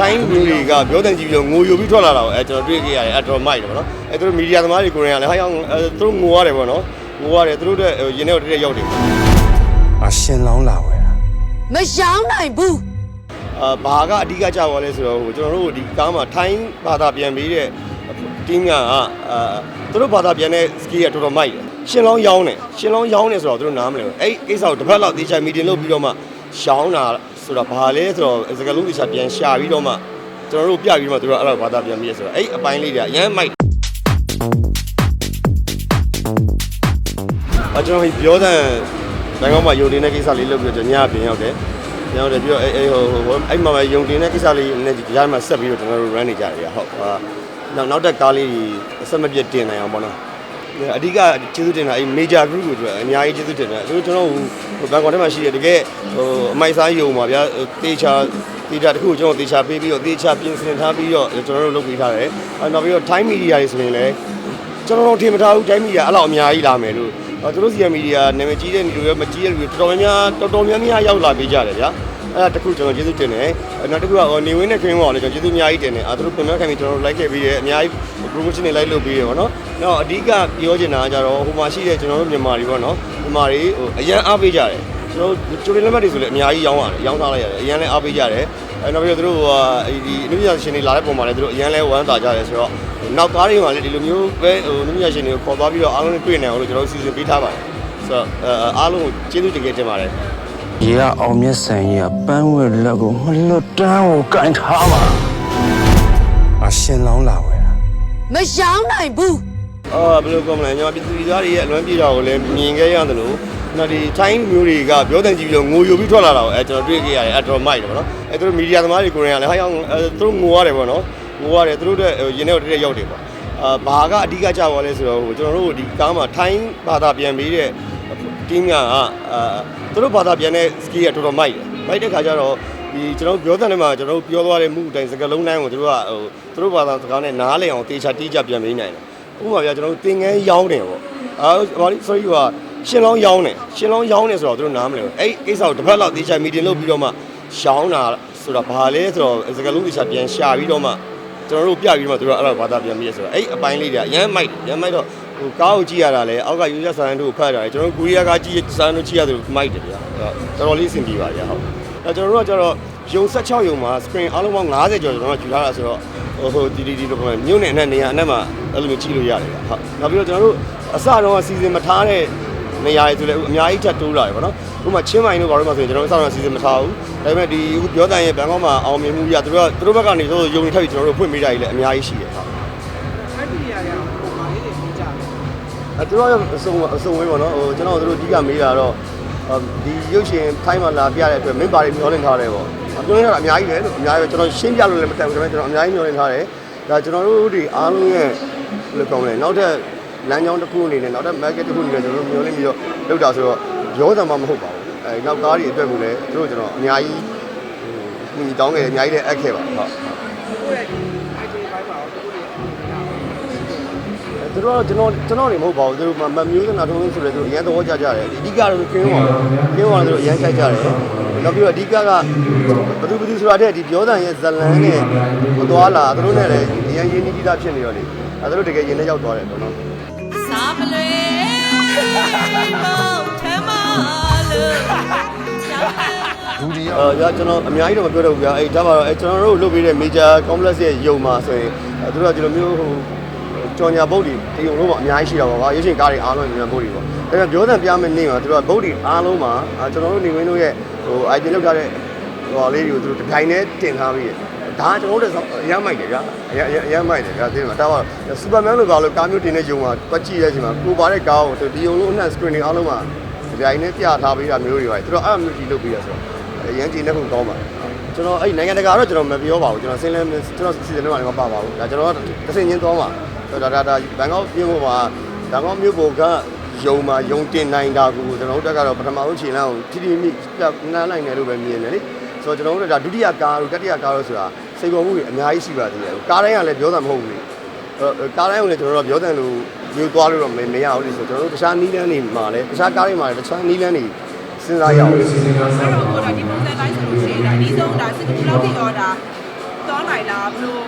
ထိုင်းမျိုးတွေကပြောတဲ့ကြည့်ပြီးတော့ငိုယိုပြီးထွက်လာတာကိုအဲကျွန်တော်တွေ့ခဲ့ရတယ်အဲတော်မိုက်တယ်ပေါ့နော်အဲသူတို့မီဒီယာသမားတွေကိုယ်တိုင်ကလည်းဟာရောက်အဲသူတို့ငိုရတယ်ပေါ့နော်ငိုရတယ်သူတို့တဲ့ရင်ထဲကိုတက်တက်ရောက်တယ်အရှင်လောင်းလာဝယ်တာမရောင်းနိုင်ဘူးအာဘာကအဓိကကြောက်ရလဲဆိုတော့ဟိုကျွန်တော်တို့ဒီကားမှာထိုင်းဘာသာပြန်ပြီးတဲ့ team ကအာသူတို့ဘာသာပြန်တဲ့ skill ကတော်တော်မိုက်တယ်ရှင်လောင်းရောင်းတယ်ရှင်လောင်းရောင်းတယ်ဆိုတော့သူတို့နားမလဲဘူးအဲ့ကိစ္စကိုတစ်ပတ်လောက်တေချာ meeting လုပ်ပြီးတော့မှရှောင်းတာ ဆိုတော့ဘာလဲဆိုတော့စကားလုံးတေချာပြန်ရှာပြီးတော့မှကျွန်တော်တို့ပြပြီးတော့မှသူတို့အဲ့လိုဘာသာပြန်ပြီးရဆိုတော့အဲ့အပိုင်းလေးတွေကအရန်မိုက်အကျွန်တော်ပြောတဲ့နိုင်ငံမှာယုံတင်တဲ့ကိစ္စလေးလုပ်ပြီးတော့ညပြင်ရောက်တယ်။ညောင်းတယ်ပြီးတော့အဲအဲဟိုဟိုအဲ့မှာပဲယုံတင်တဲ့ကိစ္စလေးနဲ့ဒီကြားမှာဆက်ပြီးတော့ကျွန်တော်တို့ run နေကြတယ်ဟုတ်ဟာနောက်နောက်တက်ကားလေးအဆက်မပြတ်တင်နိုင်အောင်ပေါ့နော်။ အဓိကကျေးဇူးတင်တာအဲ့ major group ကိုကျွန်တော်အများကြီးကျေးဇူးတင်တယ်။သူတို့ကျွန်တော်ဟိုဘန်ကောက်ထဲမှာရှိတဲ့တကယ်ဟိုအမိုက်စားယုံပါဗျာတေချာတေချာတခုကျွန်တော်တေချာပေးပြီးတော့တေချာပြင်ဆင်ထားပြီးတော့ကျွန်တော်တို့လုပ်ပေးထားတယ်။အဲနောက်ပြီးတော့ time media တွေဆိုရင်လည်းကျွန်တော်တို့ထင်မထားဘူးတိုင်းမီဒီယာအဲ့လောက်အများကြီးလာမယ်လို့အဲသူတို့စီယမီဒီယာနာမည်ကြီးတဲ့လူတွေမကြီးတဲ့လူတွေတော်တော်များများတော်တော်များများရောက်လာပေးကြတယ်ဗျာ အဲ့ဒါတခုကျွန်တော်ကျေးဇူးတင်တယ်အဲနောက်တစ်ခုကနေဝင်းနဲ့ခင်းဝေါ်လည်းကျွန်တော်ကျေးဇူးအများကြီးတင်တယ်အဲသူတို့ပြန်ပြန်ခံပြီးကျွန်တော်တို့ like ခဲ့ပြီးတယ်အများကြီး promotion တွေ like လုပ်ပြီးတယ်ပေါ့နော်နောက်အဓိကပြောချင်တာကကြတော့ဟိုမှာရှိတဲ့ကျွန်တော်တို့မြန်မာတွေပေါ့နော်မြန်မာတွေဟိုအရန်အားပေးကြတယ်ကျွန်တော်တို့ကျိုးရလက်မှတ်တွေဆိုလည်းအများကြီးရောင်းရတယ်ရောင်းထားလိုက်ရတယ်အရန်လည်းအားပေးကြတယ်အဲနောက်ပြီးတော့သူတို့ဟိုဒီအနုပညာရှင်တွေလာတဲ့ပုံမှာလည်းသူတို့အရန်လည်းဝမ်းသာကြတယ်ဆိုတော့နောက်ကားတွေမှာလည်းဒီလိုမျိုးပဲဟိုအနုပညာရှင်တွေကိုခေါ်သွားပြီးတော့အားလုံးတွေ့နေအောင်လို့ကျွန်တော်တို့စီစဉ်ပေးထားပါတယ်ဆိုတော့အားလုံးကိုကျေးဇူးတင်တင်ပါတယ် ရေကအောင်မြတ်ဆန်ကြီးကပန်းဝဲလက်ကိုမလွတ်တမ်းကိုကင်ထားပါအရှင်လောင်းလာဝယ်တာမရောင်းနိုင်ဘူးအာဘယ်လိုကောမလဲညီမပြည်သူပြည်သားတွေရဲ့အလွမ်းပြေတာကိုလည်းမြင်ခဲ့ရတယ်လို့နောက်ဒီထိုင်းမျိုးတွေကပြောတဲ့ကြည့်ပြီးတော့ငိုယိုပြီးထွက်လာတာကိုအဲကျွန်တော်တွေ့ခဲ့ရတယ်အဲတော်မိုက်တယ်ပေါ့နော်အဲသူတို့မီဒီယာသမားတွေကိုယ်တိုင်ကလည်းဟာရောက်အဲသူတို့ငိုရတယ်ပေါ့နော်ငိုရတယ်သူတို့တဲ့ရင်ထဲကိုတက်တက်ရောက်တယ်ပေါ့အာဘာကအဓိကကြောက်ရလဲဆိုတော့ဟိုကျွန်တော်တို့ဒီကားမှာထိုင်းဘာသာပြန်ပြီးတဲ့ team ကအာသူတို့ဘာသာပြန်တဲ့ skill ကတော်တော်မိုက်တယ်မိုက်တဲ့ခါကျတော့ဒီကျွန်တော်ပြောတဲ့နေမှာကျွန်တော်ပြောသွားတဲ့မှုအတိုင်းစကားလုံးတိုင်းကိုသူတို့ကဟိုသူတို့ဘာသာစကားနဲ့နားလည်အောင်တေချာတိကျပြန်ပေးနိုင်တယ်ဥပမာပြကျွန်တော်တို့သင်ငန်းရောင်းတယ်ပေါ့အာဘာလို့ sorry ကရှင်လောင်းရောင်းတယ်ရှင်လောင်းရောင်းတယ်ဆိုတော့သူတို့နားမလဲဘူးအဲ့ကိစ္စကိုတစ်ဖက်လောက်တေချာ meeting လုပ်ပြီးတော့မှရှောင်းတာဆိုတော့ဘာလဲဆိုတော့စကားလုံးတေချာပြန်ရှာပြီးတော့မှကျွန်တော်တို့ပြပြီးတော့မှသူတို့အဲ့လိုဘာသာပြန်ပြီးရဆိုတော့အဲ့အပိုင်းလေးတွေကအရန်မိုက်တယ်ရမ်းမိုက်တော့ ဟိုကားကိုကြည့်ရတာလေအောက်က user ဆန်တို့ကိုဖတ်တာလေကျွန်တော်တို့ကိုရီးယားကကြည့်ဆန်တို့ကြည့်ရတယ်မိုက်တယ်ဗျာတော်တော်လေးအဆင်ပြေပါဗျာဟုတ်အဲကျွန်တော်တို့ကကျတော့ယုံ16ယုံမှာ screen အားလုံးပေါင်း90ကျော်ကျွန်တော်တို့ယူထားတာဆိုတော့ဟိုဟိုဒီဒီဒီလိုပေါ့မြို့နယ်နဲ့နေရာအနက်မှာအဲ့လိုမျိုးကြည့်လို့ရတယ်ဗျာဟုတ်နောက်ပြီးတော့ကျွန်တော်တို့အစတော့စီစဉ်မထားတဲ့နေရာတွေဆိုလည်းအများကြီးထပ်တိုးလာတယ်ပေါ့နော်ဥပမာချင်းမိုင်တို့ဘာလို့မှဆိုရင်ကျွန်တော်တို့အစတော့စီစဉ်မထားဘူးဒါပေမဲ့ဒီအခုပြောတဲ့ရဲ့ဘန်ကောက်မှာအောင်မြင်မှုရသူတို့ကသူတို့ဘက်ကနေဆိုယုံနေထပ်ပြီးကျွန်တော်တို့ဖွင့်ပေးတာကြီးလည်းအများကြီးရှိတယ်ဟုတ် အဲသူတို့အစုံအစုံဝေးပေါ့နော်ဟိုကျွန်တော်တို့အဓိကမေးတာတော့ဒီရုပ်ရှင်ထိုင်းမှာလာပြတဲ့အတွက်မင်းပါရီမျောလင့်ထားတယ်ပေါ့ပြောနေတာအများကြီးပဲလို့အများကြီးပဲကျွန်တော်ရှင်းပြလို့လည်းမတတ်ဘူးဒါပေမဲ့ကျွန်တော်အများကြီးမျောလင့်ထားတယ်ဒါကျွန်တော်တို့ဒီအားလုံးရဲ့ဘယ်လိုကောင်းလဲနောက်ထပ်လမ်းကြောင်းတစ်ခုအနေနဲ့နောက်ထပ် market တစ်ခုအနေနဲ့ကျွန်တော်တို့မျောလင့်ပြီးတော့လုပ်တာဆိုတော့ရောစံမှမဟုတ်ပါဘူးအဲနောက်ကားတွေအတွက်ကိုလည်းသူတို့ကျွန်တော်အများကြီးဟိုညီတောင်းခဲ့အများကြီးလည်းအပ်ခဲ့ပါဟုတ် သူတို့ကကျွန်တော်ကျွန်တော်နေမဟုတ်ပါဘူးသူတို့မမျိုးစနာထုံးဆိုတယ်သူအရင်သဘောကျကြတယ်အဓိကတော့ကင်းဝါကင်းဝါသူတို့အရင်ကြိုက်ကြတယ်နောက်ပြီးတော့အဓိကကဘသူဘသူဆိုတာတဲ့ဒီပြောတဲ့ရဲ့ဇလန်းနဲ့မသွားလာသူတို့နဲ့လည်းအရင်ရင်းနှီးပြီးသားဖြစ်နေတော့လေအဲသူတို့တကယ်ရင်းနဲ့ရောက်သွားတယ်ပေါ့နော်စားမလွေမောထဲမှာလို့ဒူဒီယာအဲကျွန်တော်အများကြီးတော့မပြောတော့ဘူးဗျာအဲဒါပါတော့အဲကျွန်တော်တို့လုပ်ပေးတဲ့ major complex ရဲ့ယုံမှာဆိုရင်အဲသူတို့ကဒီလိုမျိုးဟို ကြော်ညာဘုတ်တွေဒီယုံလုံးမှာအများကြီးရှိတာပါကွာရုပ်ရှင်ကားတွေအားလုံးညံဘုတ်တွေပေါ့အဲဒါပြောတဲ့ပြမယ့်နေ့မှာသူတို့ကဘုတ်တွေအားလုံးမှာအဲကျွန်တော်တို့နေဝင်းတို့ရဲ့ဟို item လောက်ထားတဲ့ဟိုလေးတွေကိုသူတို့တစ်တိုင်းနဲ့တင်ထားပြီးဒါကကျွန်တော်တို့အရမ်းမိုက်တယ်ဗျာအရမ်းအရမ်းမိုက်တယ်ဗျာသိတယ်မလားဒါပါစူပါမန်လိုကားလို့ကားမျိုးတင်တဲ့ယုံမှာတွက်ကြည့်ရတဲ့အချိန်မှာကိုပါတဲ့ကားကိုဒီယုံလုံးအနှံ့ screen တွေအားလုံးမှာဒီတိုင်းနဲ့ပြထားပေးတာမျိုးတွေပါသူတို့အဲ့လိုမျိုးကြီးလုပ်ပေးရဆိုတော့ရန်ကြည်နေခုကောင်းပါတယ်ကျွန်တော်အဲ့နိုင်ငံတကာတော့ကျွန်တော်မပြောပါဘူးကျွန်တော်စင်းလဲကျွန်တော်စီစဉ်တော့လည်းမပါပါဘူးဒါကျွန်တော်တစ်စင်ချင်းသွားမှာ ဒါဒါဒါဘန်ကောက်ပြည်ပေါ်မှာဘန်ကောက်မြို့ပေါ်ကယုံမှာယုံတင်နိုင်တာကိုကျွန်တော်တို့တက်ကတော့ပထမဆုံးခြေလမ်းကိုထိထိမိနှမ်းနိုင်တယ်လို့ပဲမြင်တယ်လေဆိုတော့ကျွန်တော်တို့ကဒါဒုတိယကားတို့တတိယကားတို့ဆိုတာစိတ်ပေါ်မှုတွေအများကြီးရှိပါသေးတယ်ကားတိုင်းကလည်းပြောတာမဟုတ်ဘူးလေကားတိုင်းကလည်းကျွန်တော်တို့ပြောတယ်လို့မျိုးသွားလို့တော့မရဘူးလေဆိုတော့ကျွန်တော်တို့တခြားနီးလန်းတွေမှာလည်းတခြားကားတွေမှာလည်းတခြားနီးလန်းတွေစဉ်းစားရအောင်အဲ့တော့ကိုတော့ဒီပုံစံတိုင်းဆိုလို့ရှိရင်ဒါအနည်းဆုံးဒါစစ်ကူလောက်ပြီးတော့ဒါသွား ဘလို့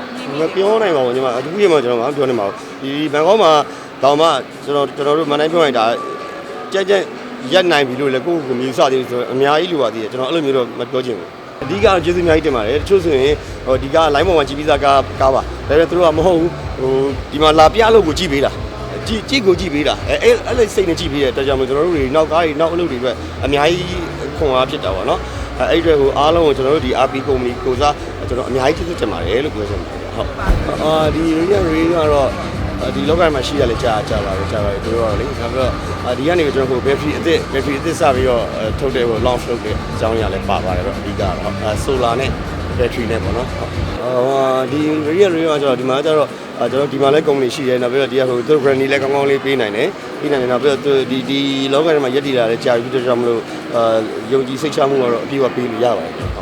မပြောနိုင်ပါဘူးညီမအတူကြီးမှကျွန်တော်မပြောနိုင်ပါဘူးဒီဘန်ကောက်မှာတော့မှကျွန်တော်ကျွန်တော်တို့မန်တိုင်းပြောရင်ဒါကြက်ကြက်ရက်နိုင်ပြီလို့လည်းကိုယ့်ကိုယ်မြူဆသေးဆိုအများကြီးလိုပါသေးတယ်ကျွန်တော်အဲ့လိုမျိုးတော့မပြောချင်ဘူးအဓိကတော့ကျေးဇူးအများကြီးတင်ပါတယ်တချို့ဆိုရင်ဟိုဒီက line ပေါ်မှာကြည်ပြီးသားကားကားပါဒါပေမဲ့သူတို့ကမဟုတ်ဘူးဟိုဒီမှာလာပြလို့ကိုကြည်ပေးတာကြည်ကြည်ကိုကြည်ပေးတာအဲအဲ့အဲ့လိုစိတ်နဲ့ကြည်ပေးတဲ့အတွက်ကြောင့်ကျွန်တော်တို့တွေနောက်ကားတွေနောက်အလုပ်တွေအတွက်အများကြီးခွန်အားဖြစ်တာပါနော် အဲအဲ့အတွက်ဟိုအားလုံးကိုကျွန်တော်တို့ဒီ RP company ကိုစားကျွန်တော်အများကြီးကျေးဇူးတင်ပါတယ်လို့ပြောချင်ပါတယ်ဟုတ်အာဒီ radio radio ကတော့ဒီလောကမှာရှိရလဲကြာကြာပါပဲကြာပါပဲတို့ရောလေနောက်ပြီးတော့ဒီကနေကျွန်တော်ဟို battery အသစ် battery အသစ်စပြီးတော့ထုတ်တဲ့ဟို launch လုပ်တဲ့အကြောင်းအရာလည်းပါပါတယ်တော့အဓိကတော့အဲ solar နဲ့ battery နဲ့ပေါ့နော်ဟုတ်အာဒီ radio radio ကကျွန်တော်ဒီမှာကျတော့ ကျွန်တော်ဒီမှာလည်း company ရှိတယ်နောက်ပြီးတော့ဒီကဟိုသူ brand လည်းကောင်းကောင်းလေးပေးနိုင်တယ်ပေးနိုင်တယ်နောက်ပြီးတော့ဒီဒီလောကထဲမှာရက်တည်တာလည်းကြာပြီဖြစ်တဲ့ကြောင့်မလို့အာယုံကြည်စိတ်ချမှုကတော့အပြည့်အဝပေးလို့ရပါတယ်ဟုတ်